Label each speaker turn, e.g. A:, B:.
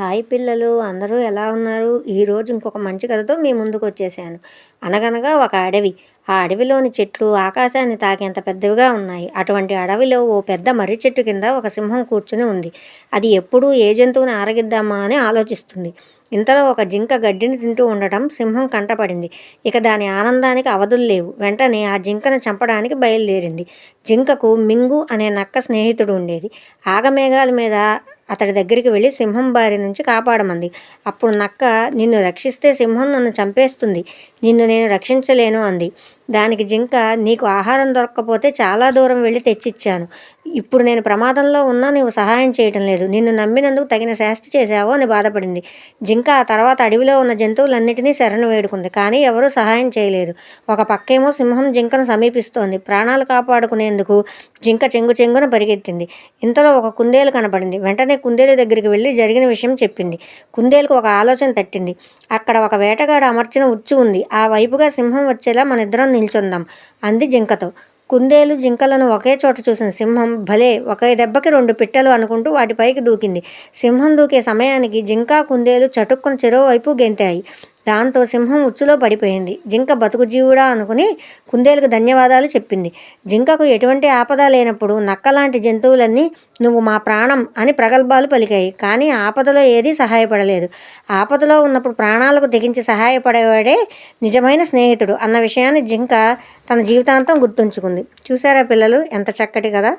A: Hi పిల్లలు అందరూ ఎలా ఉన్నారు? ఈరోజు ఇంకొక మంచి కథతో మీ ముందుకు వచ్చేసాను. అనగనగా ఒక అడవి. ఆ అడవిలోని చెట్లు ఆకాశాన్ని తాకేంత పెద్దవిగా ఉన్నాయి. అటువంటి అడవిలో ఓ పెద్ద మర్రి చెట్టు కింద ఒక సింహం కూర్చుని ఉంది. అది ఎప్పుడూ ఏ జంతువుని ఆరగిద్దామా అని ఆలోచిస్తుంది. ఇంతలో ఒక జింక గడ్డిని తింటూ ఉండటం సింహం కంటపడింది. ఇక దాని ఆనందానికి అవధులు లేవు. వెంటనే ఆ జింకను చంపడానికి బయలుదేరింది. జింకకు మింగు అనే నక్క స్నేహితుడు ఉండేది. ఆగమేఘాల మీద అతడి దగ్గరికి వెళ్ళి సింహం బారి నుంచి కాపాడమంది. అప్పుడు నక్క నిన్ను రక్షిస్తే సింహం నన్ను చంపేస్తుంది. నిన్ను నేను రక్షించలేను అంది. దానికి జింక నీకు ఆహారం దొరక్కపోతే చాలా దూరం వెళ్ళి తెచ్చిచ్చాను. ఇప్పుడు నేను ప్రమాదంలో ఉన్నా నీవు సహాయం చేయటం లేదు. నిన్ను నమ్మినందుకు తగిన శాస్తి చేశావో అని బాధపడింది. జింక ఆ తర్వాత అడవిలో ఉన్న జంతువులన్నిటినీ శరణు వేడుకుంది. కానీ ఎవరూ సహాయం చేయలేదు. ఒక పక్కేమో సింహం జింకను సమీపిస్తోంది. ప్రాణాలు కాపాడుకునేందుకు జింక చెంగు చెంగున పరిగెత్తింది. ఇంతలో ఒక కుందేలు కనపడింది వెంటనే కుందేలు దగ్గరికి వెళ్ళి జరిగిన విషయం చెప్పింది. కుందేలుకు ఒక ఆలోచన తట్టింది. అక్కడ ఒక వేటగాడు అమర్చిన ఉచ్చు ఉంది. ఆ వైపుగా సింహం వచ్చేలా మన ఇద్దరం నిల్చుందాం. అంది జింకతో. కుందేలు జింకలను ఒకే చోట చూసిన సింహం భలే ఒకే దెబ్బకి రెండు పిట్టలు అనుకుంటూ వాటిపైకి దూకింది. సింహం దూకే సమయానికి జింక కుందేలు చటుక్కున చెరువు వైపు గెంతాయి. దాంతో సింహం ఉచ్చులో పడిపోయింది. జింక బతుకు జీవుడా అనుకుని కుందేలుకు ధన్యవాదాలు చెప్పింది. జింకకు ఎటువంటి ఆపద లేనప్పుడు నక్కలాంటి జంతువులన్నీ నువ్వు మా ప్రాణం అని ప్రగల్భాలు పలికాయి. కానీ ఆపదలో ఏదీ సహాయపడలేదు. ఆపదలో ఉన్నప్పుడు ప్రాణాలకు తెగించి సహాయపడేవాడే నిజమైన స్నేహితుడు అన్న విషయాన్ని జింక తన జీవితాంతం గుర్తుంచుకుంది. చూసారా పిల్లలు? ఎంత చక్కటి కదా